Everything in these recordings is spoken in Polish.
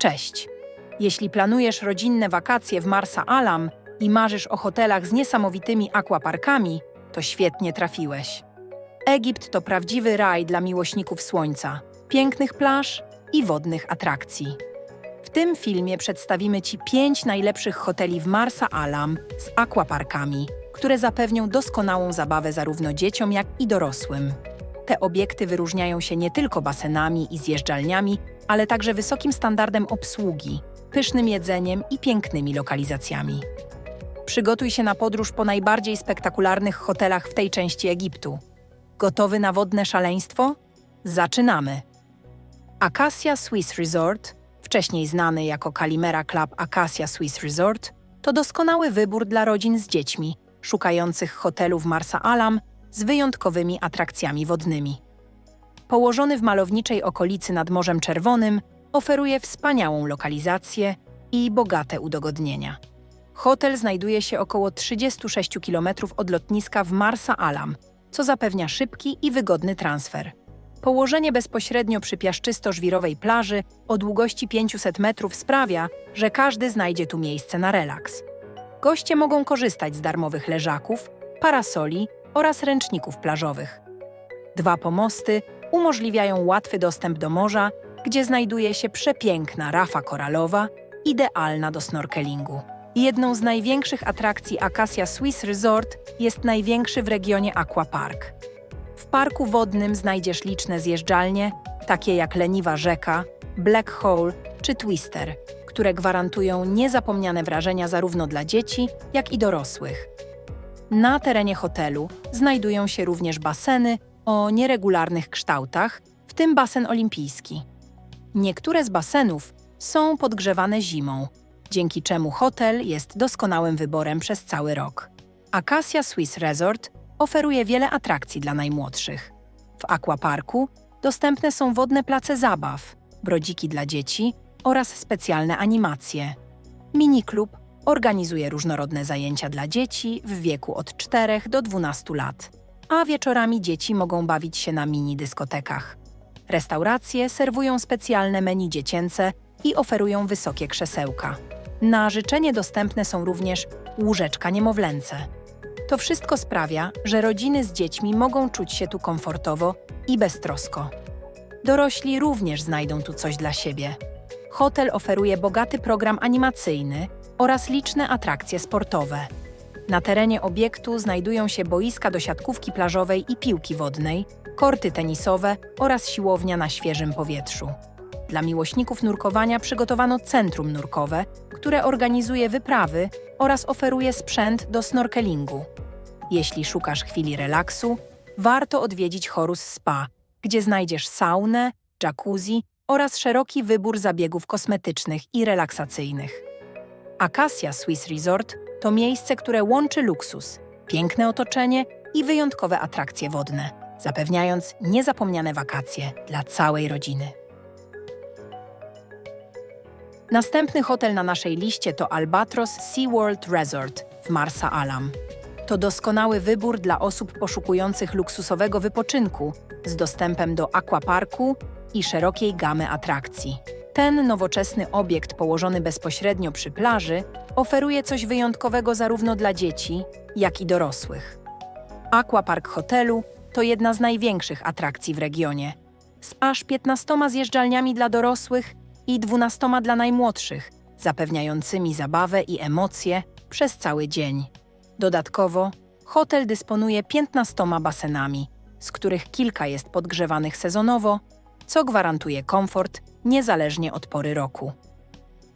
Cześć! Jeśli planujesz rodzinne wakacje w Marsa Alam i marzysz o hotelach z niesamowitymi aquaparkami, to świetnie trafiłeś. Egipt to prawdziwy raj dla miłośników słońca, pięknych plaż i wodnych atrakcji. W tym filmie przedstawimy Ci pięć najlepszych hoteli w Marsa Alam z aquaparkami, które zapewnią doskonałą zabawę zarówno dzieciom, jak i dorosłym. Te obiekty wyróżniają się nie tylko basenami i zjeżdżalniami, ale także wysokim standardem obsługi, pysznym jedzeniem i pięknymi lokalizacjami. Przygotuj się na podróż po najbardziej spektakularnych hotelach w tej części Egiptu. Gotowy na wodne szaleństwo? Zaczynamy! Acacia Swiss Resort, wcześniej znany jako Calimera Club Acacia Swiss Resort, to doskonały wybór dla rodzin z dziećmi, szukających hotelu w Marsa Alam z wyjątkowymi atrakcjami wodnymi. Położony w malowniczej okolicy nad Morzem Czerwonym, oferuje wspaniałą lokalizację i bogate udogodnienia. Hotel znajduje się około 36 km od lotniska w Marsa Alam, co zapewnia szybki i wygodny transfer. Położenie bezpośrednio przy piaszczysto-żwirowej plaży o długości 500 metrów sprawia, że każdy znajdzie tu miejsce na relaks. Goście mogą korzystać z darmowych leżaków, parasoli oraz ręczników plażowych. Dwa pomosty umożliwiają łatwy dostęp do morza, gdzie znajduje się przepiękna rafa koralowa, idealna do snorkelingu. Jedną z największych atrakcji Acacia Swiss Resort jest największy w regionie aquapark. W parku wodnym znajdziesz liczne zjeżdżalnie, takie jak Leniwa Rzeka, Black Hole czy Twister, które gwarantują niezapomniane wrażenia zarówno dla dzieci, jak i dorosłych. Na terenie hotelu znajdują się również baseny o nieregularnych kształtach, w tym basen olimpijski. Niektóre z basenów są podgrzewane zimą, dzięki czemu hotel jest doskonałym wyborem przez cały rok. Acacia Swiss Resort oferuje wiele atrakcji dla najmłodszych. W aquaparku dostępne są wodne place zabaw, brodziki dla dzieci oraz specjalne animacje. Miniklub organizuje różnorodne zajęcia dla dzieci w wieku od 4 do 12 lat, a wieczorami dzieci mogą bawić się na mini dyskotekach. Restauracje serwują specjalne menu dziecięce i oferują wysokie krzesełka. Na życzenie dostępne są również łóżeczka niemowlęce. To wszystko sprawia, że rodziny z dziećmi mogą czuć się tu komfortowo i beztrosko. Dorośli również znajdą tu coś dla siebie. Hotel oferuje bogaty program animacyjny oraz liczne atrakcje sportowe. Na terenie obiektu znajdują się boiska do siatkówki plażowej i piłki wodnej, korty tenisowe oraz siłownia na świeżym powietrzu. Dla miłośników nurkowania przygotowano centrum nurkowe, które organizuje wyprawy oraz oferuje sprzęt do snorkelingu. Jeśli szukasz chwili relaksu, warto odwiedzić Horus Spa, gdzie znajdziesz saunę, jacuzzi oraz szeroki wybór zabiegów kosmetycznych i relaksacyjnych. Acacia Swiss Resort to miejsce, które łączy luksus, piękne otoczenie i wyjątkowe atrakcje wodne, zapewniając niezapomniane wakacje dla całej rodziny. Następny hotel na naszej liście to Albatros SeaWorld Resort w Marsa Alam. To doskonały wybór dla osób poszukujących luksusowego wypoczynku z dostępem do aquaparku i szerokiej gamy atrakcji. Ten nowoczesny obiekt położony bezpośrednio przy plaży oferuje coś wyjątkowego zarówno dla dzieci, jak i dorosłych. Aquapark hotelu to jedna z największych atrakcji w regionie, z aż 15 zjeżdżalniami dla dorosłych i 12 dla najmłodszych, zapewniającymi zabawę i emocje przez cały dzień. Dodatkowo, hotel dysponuje 15 basenami, z których kilka jest podgrzewanych sezonowo, co gwarantuje komfort niezależnie od pory roku.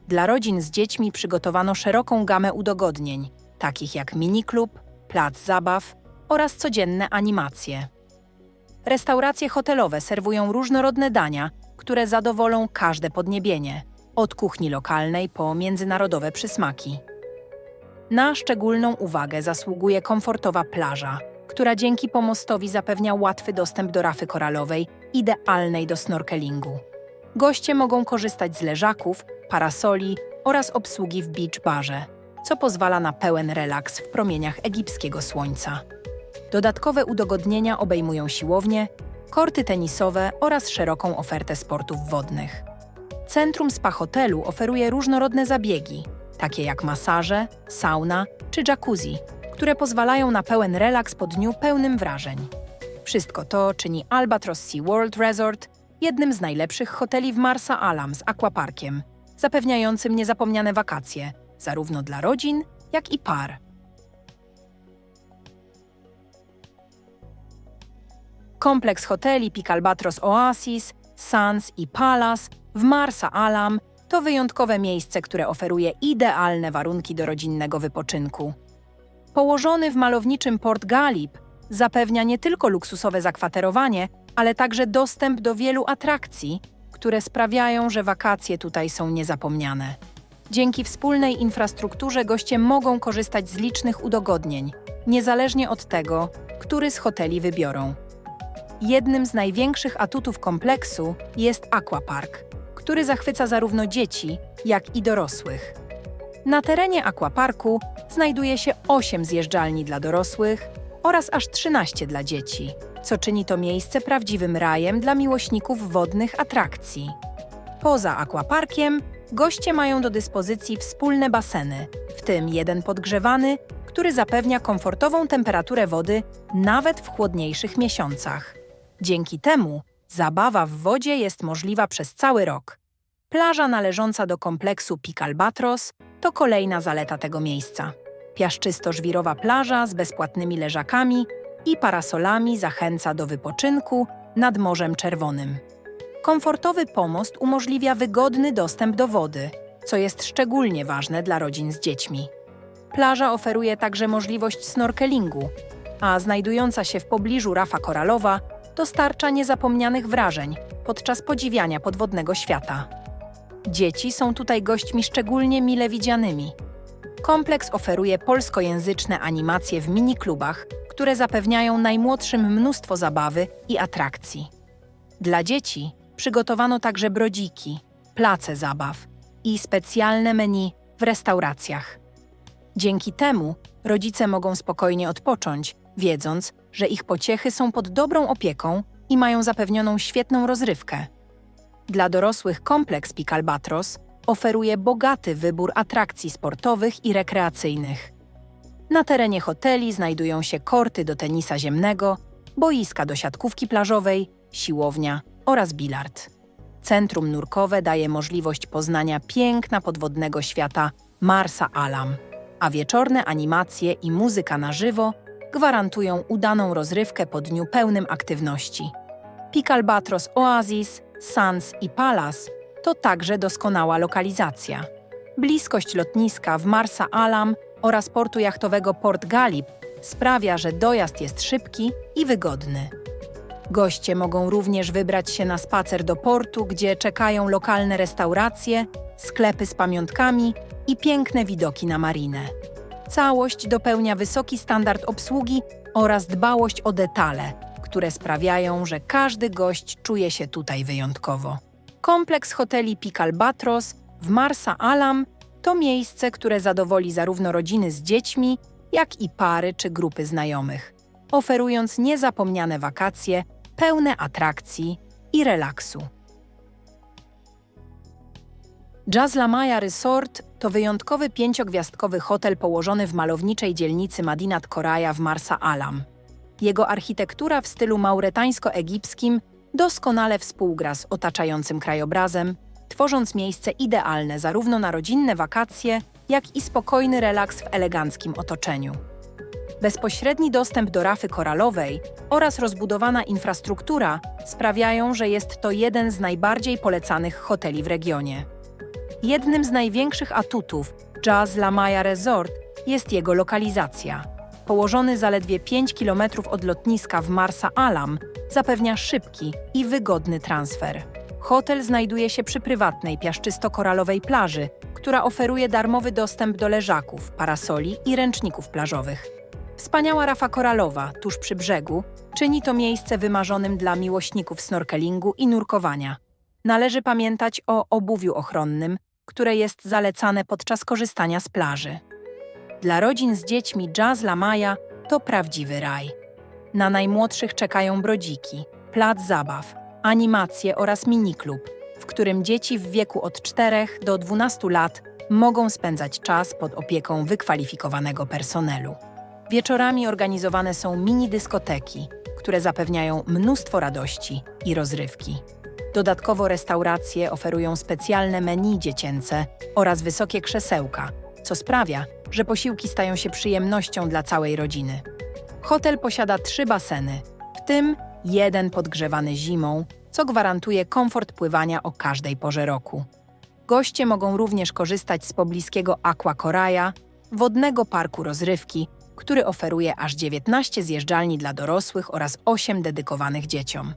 Dla rodzin z dziećmi przygotowano szeroką gamę udogodnień, takich jak miniklub, plac zabaw oraz codzienne animacje. Restauracje hotelowe serwują różnorodne dania, które zadowolą każde podniebienie, od kuchni lokalnej po międzynarodowe przysmaki. Na szczególną uwagę zasługuje komfortowa plaża, która dzięki pomostowi zapewnia łatwy dostęp do rafy koralowej, idealnej do snorkelingu. Goście mogą korzystać z leżaków, parasoli oraz obsługi w beach barze, co pozwala na pełen relaks w promieniach egipskiego słońca. Dodatkowe udogodnienia obejmują siłownię, korty tenisowe oraz szeroką ofertę sportów wodnych. Centrum Spa Hotelu oferuje różnorodne zabiegi, takie jak masaże, sauna czy jacuzzi, które pozwalają na pełen relaks po dniu pełnym wrażeń. Wszystko to czyni Albatros Sea World Resort jednym z najlepszych hoteli w Marsa Alam z aquaparkiem, zapewniającym niezapomniane wakacje, zarówno dla rodzin, jak i par. Kompleks hoteli Peak Albatros Oasis, Sans i Palace w Marsa Alam to wyjątkowe miejsce, które oferuje idealne warunki do rodzinnego wypoczynku. Położony w malowniczym Port Galip, zapewnia nie tylko luksusowe zakwaterowanie, ale także dostęp do wielu atrakcji, które sprawiają, że wakacje tutaj są niezapomniane. Dzięki wspólnej infrastrukturze goście mogą korzystać z licznych udogodnień, niezależnie od tego, który z hoteli wybiorą. Jednym z największych atutów kompleksu jest aquapark, który zachwyca zarówno dzieci, jak i dorosłych. Na terenie aquaparku znajduje się 8 zjeżdżalni dla dorosłych oraz aż 13 dla dzieci, co czyni to miejsce prawdziwym rajem dla miłośników wodnych atrakcji. Poza aquaparkiem goście mają do dyspozycji wspólne baseny, w tym jeden podgrzewany, który zapewnia komfortową temperaturę wody nawet w chłodniejszych miesiącach. Dzięki temu zabawa w wodzie jest możliwa przez cały rok. Plaża należąca do kompleksu Peak Albatros to kolejna zaleta tego miejsca. Piaszczysto-żwirowa plaża z bezpłatnymi leżakami i parasolami zachęca do wypoczynku nad Morzem Czerwonym. Komfortowy pomost umożliwia wygodny dostęp do wody, co jest szczególnie ważne dla rodzin z dziećmi. Plaża oferuje także możliwość snorkelingu, a znajdująca się w pobliżu rafa koralowa dostarcza niezapomnianych wrażeń podczas podziwiania podwodnego świata. Dzieci są tutaj gośćmi szczególnie mile widzianymi. Kompleks oferuje polskojęzyczne animacje w miniklubach, które zapewniają najmłodszym mnóstwo zabawy i atrakcji. Dla dzieci przygotowano także brodziki, place zabaw i specjalne menu w restauracjach. Dzięki temu rodzice mogą spokojnie odpocząć, wiedząc, że ich pociechy są pod dobrą opieką i mają zapewnioną świetną rozrywkę. Dla dorosłych kompleks Peak Albatros oferuje bogaty wybór atrakcji sportowych i rekreacyjnych. Na terenie hoteli znajdują się korty do tenisa ziemnego, boiska do siatkówki plażowej, siłownia oraz bilard. Centrum nurkowe daje możliwość poznania piękna podwodnego świata Marsa Alam, a wieczorne animacje i muzyka na żywo gwarantują udaną rozrywkę po dniu pełnym aktywności. Peak Albatros Oasis, Sans i Palace to także doskonała lokalizacja. Bliskość lotniska w Marsa Alam oraz portu jachtowego Port Galip sprawia, że dojazd jest szybki i wygodny. Goście mogą również wybrać się na spacer do portu, gdzie czekają lokalne restauracje, sklepy z pamiątkami i piękne widoki na marinę. Całość dopełnia wysoki standard obsługi oraz dbałość o detale, które sprawiają, że każdy gość czuje się tutaj wyjątkowo. Kompleks hoteli Peak Albatros w Marsa Alam to miejsce, które zadowoli zarówno rodziny z dziećmi, jak i pary czy grupy znajomych, oferując niezapomniane wakacje pełne atrakcji i relaksu. Jazz La Maya Resort to wyjątkowy pięciogwiazdkowy hotel położony w malowniczej dzielnicy Madinat Koraya w Marsa Alam. Jego architektura w stylu mauretańsko-egipskim doskonale współgra z otaczającym krajobrazem, tworząc miejsce idealne zarówno na rodzinne wakacje, jak i spokojny relaks w eleganckim otoczeniu. Bezpośredni dostęp do rafy koralowej oraz rozbudowana infrastruktura sprawiają, że jest to jeden z najbardziej polecanych hoteli w regionie. Jednym z największych atutów Jazz La Maya Resort jest jego lokalizacja. Położony zaledwie 5 km od lotniska w Marsa Alam, zapewnia szybki i wygodny transfer. Hotel znajduje się przy prywatnej piaszczysto-koralowej plaży, która oferuje darmowy dostęp do leżaków, parasoli i ręczników plażowych. Wspaniała rafa koralowa tuż przy brzegu czyni to miejsce wymarzonym dla miłośników snorkelingu i nurkowania. Należy pamiętać o obuwiu ochronnym, które jest zalecane podczas korzystania z plaży. Dla rodzin z dziećmi Jazz La Maya to prawdziwy raj. Na najmłodszych czekają brodziki, plac zabaw, animacje oraz miniklub, w którym dzieci w wieku od 4 do 12 lat mogą spędzać czas pod opieką wykwalifikowanego personelu. Wieczorami organizowane są mini dyskoteki, które zapewniają mnóstwo radości i rozrywki. Dodatkowo restauracje oferują specjalne menu dziecięce oraz wysokie krzesełka, co sprawia, że posiłki stają się przyjemnością dla całej rodziny. Hotel posiada trzy baseny, w tym jeden podgrzewany zimą, co gwarantuje komfort pływania o każdej porze roku. Goście mogą również korzystać z pobliskiego Aqua Coraja, wodnego parku rozrywki, który oferuje aż 19 zjeżdżalni dla dorosłych oraz 8 dedykowanych dzieciom.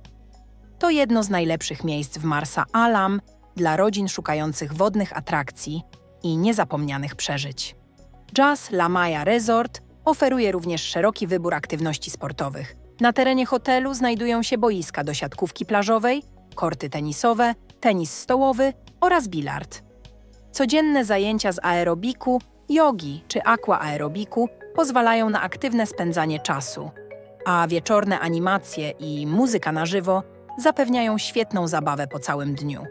To jedno z najlepszych miejsc w Marsa Alam dla rodzin szukających wodnych atrakcji i niezapomnianych przeżyć. Jazz La Maya Resort oferuje również szeroki wybór aktywności sportowych. Na terenie hotelu znajdują się boiska do siatkówki plażowej, korty tenisowe, tenis stołowy oraz bilard. Codzienne zajęcia z aerobiku, jogi czy aqua aerobiku pozwalają na aktywne spędzanie czasu, a wieczorne animacje i muzyka na żywo zapewniają świetną zabawę po całym dniu.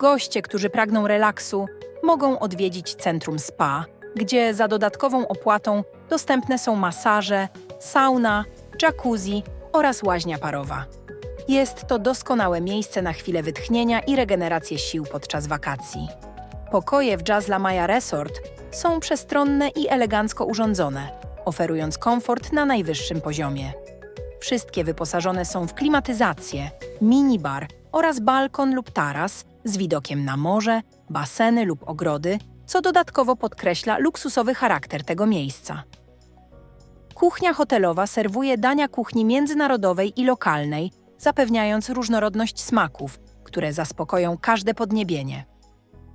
Goście, którzy pragną relaksu, mogą odwiedzić centrum spa, gdzie za dodatkową opłatą dostępne są masaże, sauna, jacuzzi oraz łaźnia parowa. Jest to doskonałe miejsce na chwilę wytchnienia i regenerację sił podczas wakacji. Pokoje w Jazz La Maya Resort są przestronne i elegancko urządzone, oferując komfort na najwyższym poziomie. Wszystkie wyposażone są w klimatyzację, minibar oraz balkon lub taras z widokiem na morze, baseny lub ogrody, co dodatkowo podkreśla luksusowy charakter tego miejsca. Kuchnia hotelowa serwuje dania kuchni międzynarodowej i lokalnej, zapewniając różnorodność smaków, które zaspokoją każde podniebienie.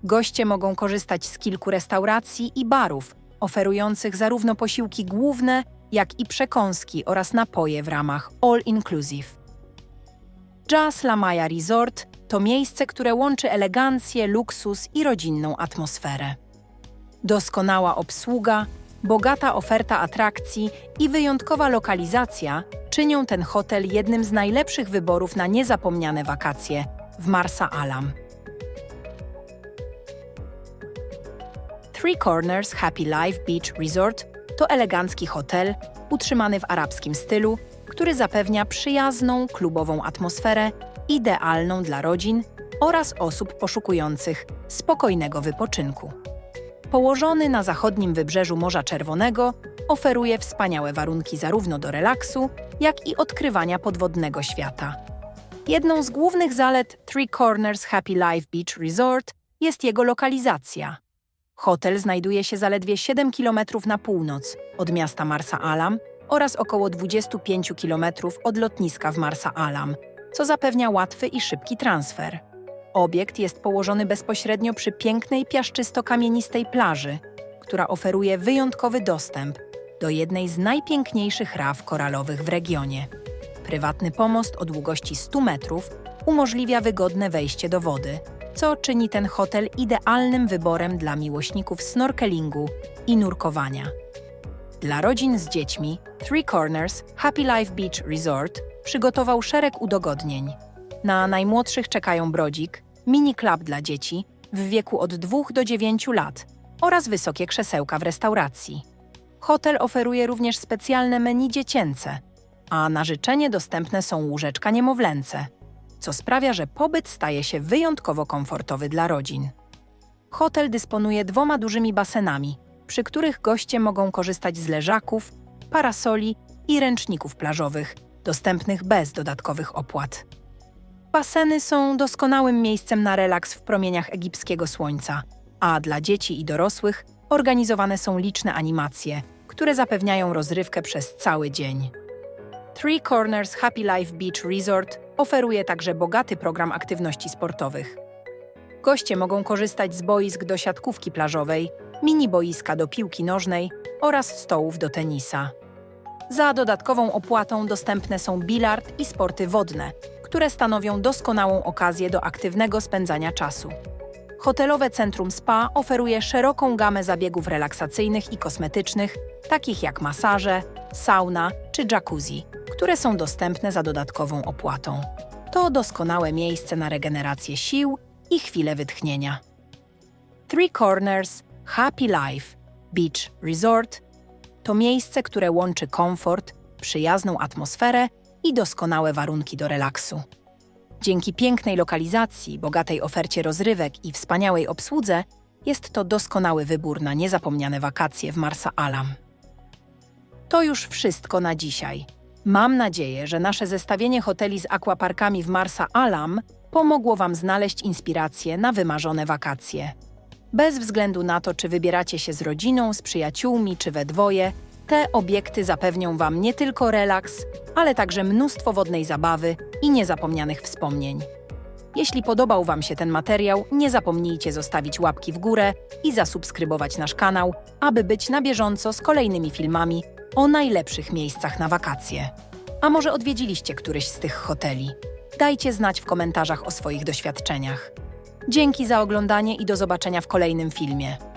Goście mogą korzystać z kilku restauracji i barów, oferujących zarówno posiłki główne, jak i przekąski oraz napoje w ramach All Inclusive. Jazz La Maya Resort to miejsce, które łączy elegancję, luksus i rodzinną atmosferę. Doskonała obsługa, bogata oferta atrakcji i wyjątkowa lokalizacja czynią ten hotel jednym z najlepszych wyborów na niezapomniane wakacje w Marsa Alam. Three Corners Happy Life Beach Resort to elegancki hotel utrzymany w arabskim stylu, który zapewnia przyjazną, klubową atmosferę, idealną dla rodzin oraz osób poszukujących spokojnego wypoczynku. Położony na zachodnim wybrzeżu Morza Czerwonego, oferuje wspaniałe warunki zarówno do relaksu, jak i odkrywania podwodnego świata. Jedną z głównych zalet Three Corners Happy Life Beach Resort jest jego lokalizacja. Hotel znajduje się zaledwie 7 km na północ od miasta Marsa Alam oraz około 25 km od lotniska w Marsa Alam, co zapewnia łatwy i szybki transfer. Obiekt jest położony bezpośrednio przy pięknej piaszczysto-kamienistej plaży, która oferuje wyjątkowy dostęp do jednej z najpiękniejszych raw koralowych w regionie. Prywatny pomost o długości 100 metrów umożliwia wygodne wejście do wody, co czyni ten hotel idealnym wyborem dla miłośników snorkelingu i nurkowania. Dla rodzin z dziećmi Three Corners Happy Life Beach Resort przygotował szereg udogodnień. Na najmłodszych czekają brodzik, mini club dla dzieci w wieku od 2 do 9 lat oraz wysokie krzesełka w restauracji. Hotel oferuje również specjalne menu dziecięce, a na życzenie dostępne są łóżeczka niemowlęce, co sprawia, że pobyt staje się wyjątkowo komfortowy dla rodzin. Hotel dysponuje dwoma dużymi basenami, przy których goście mogą korzystać z leżaków, parasoli i ręczników plażowych, dostępnych bez dodatkowych opłat. Baseny są doskonałym miejscem na relaks w promieniach egipskiego słońca, a dla dzieci i dorosłych organizowane są liczne animacje, które zapewniają rozrywkę przez cały dzień. Three Corners Happy Life Beach Resort oferuje także bogaty program aktywności sportowych. Goście mogą korzystać z boisk do siatkówki plażowej, mini boiska do piłki nożnej oraz stołów do tenisa. Za dodatkową opłatą dostępne są bilard i sporty wodne, które stanowią doskonałą okazję do aktywnego spędzania czasu. Hotelowe centrum spa oferuje szeroką gamę zabiegów relaksacyjnych i kosmetycznych, takich jak masaże, sauna czy jacuzzi, które są dostępne za dodatkową opłatą. To doskonałe miejsce na regenerację sił i chwilę wytchnienia. Three Corners Happy Life Beach Resort to miejsce, które łączy komfort, przyjazną atmosferę i doskonałe warunki do relaksu. Dzięki pięknej lokalizacji, bogatej ofercie rozrywek i wspaniałej obsłudze, jest to doskonały wybór na niezapomniane wakacje w Marsa Alam. To już wszystko na dzisiaj. Mam nadzieję, że nasze zestawienie hoteli z aquaparkami w Marsa Alam pomogło Wam znaleźć inspirację na wymarzone wakacje. Bez względu na to, czy wybieracie się z rodziną, z przyjaciółmi czy we dwoje, te obiekty zapewnią Wam nie tylko relaks, ale także mnóstwo wodnej zabawy i niezapomnianych wspomnień. Jeśli podobał Wam się ten materiał, nie zapomnijcie zostawić łapki w górę i zasubskrybować nasz kanał, aby być na bieżąco z kolejnymi filmami o najlepszych miejscach na wakacje. A może odwiedziliście któryś z tych hoteli? Dajcie znać w komentarzach o swoich doświadczeniach. Dzięki za oglądanie i do zobaczenia w kolejnym filmie.